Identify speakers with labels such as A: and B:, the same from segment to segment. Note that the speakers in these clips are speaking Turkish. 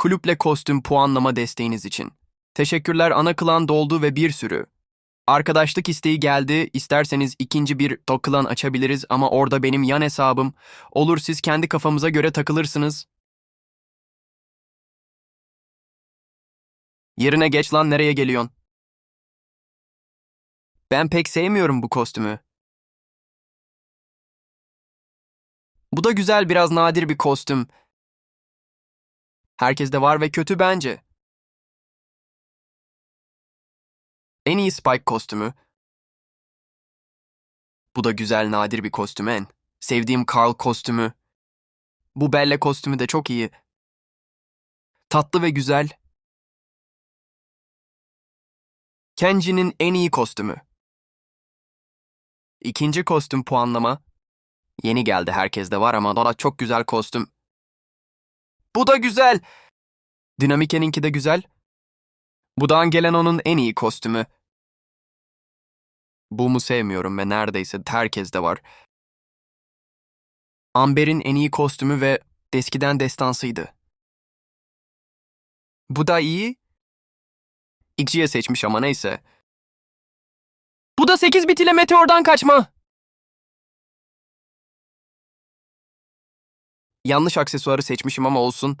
A: kulüple kostüm puanlama desteğiniz için. Teşekkürler ana klan doldu ve bir sürü. Arkadaşlık isteği geldi. İsterseniz ikinci bir doklan açabiliriz ama orada benim yan hesabım. Olur siz kendi kafamıza göre takılırsınız. Yerine geç lan nereye geliyorsun? Ben pek sevmiyorum bu kostümü. Bu da güzel biraz nadir bir kostüm. Herkeste var ve kötü bence. En iyi Spike kostümü. Bu da güzel nadir bir kostüm en. Sevdiğim Carl kostümü. Bu Belle kostümü de çok iyi. Tatlı ve güzel. Kenji'nin en iyi kostümü. İkinci kostüm puanlama. Yeni geldi herkeste var ama da çok güzel kostüm. Bu da güzel. Dinamike'ninki de güzel. Bu da Angeleno'nun en iyi kostümü. Bu mu sevmiyorum ve neredeyse herkeste var. Amber'in en iyi kostümü ve eskiden destansıydı. Bu da iyi. XG'ye seçmiş ama neyse. Bu da 8 bit ile meteordan kaçma. Yanlış aksesuarı seçmişim ama olsun.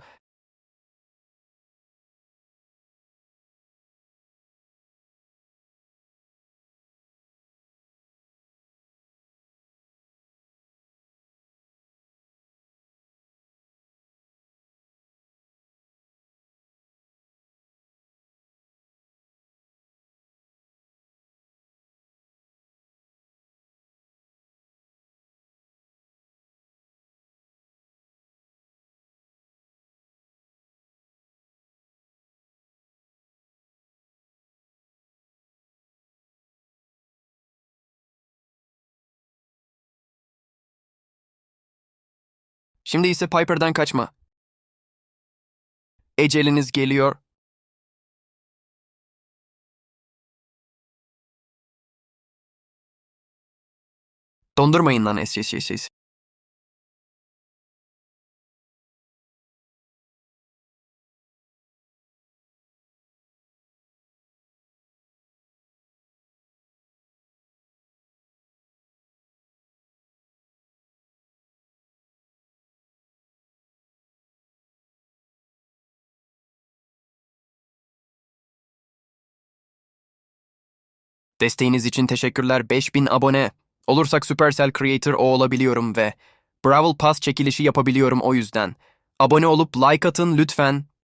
A: Şimdi ise Piper'dan kaçma. Eceliniz geliyor. Dondurmayın lan SSSS. Desteğiniz için teşekkürler 5000 abone. Olursak Supercell Creator o olabiliyorum ve Brawl Pass çekilişi yapabiliyorum o yüzden. Abone olup like atın lütfen.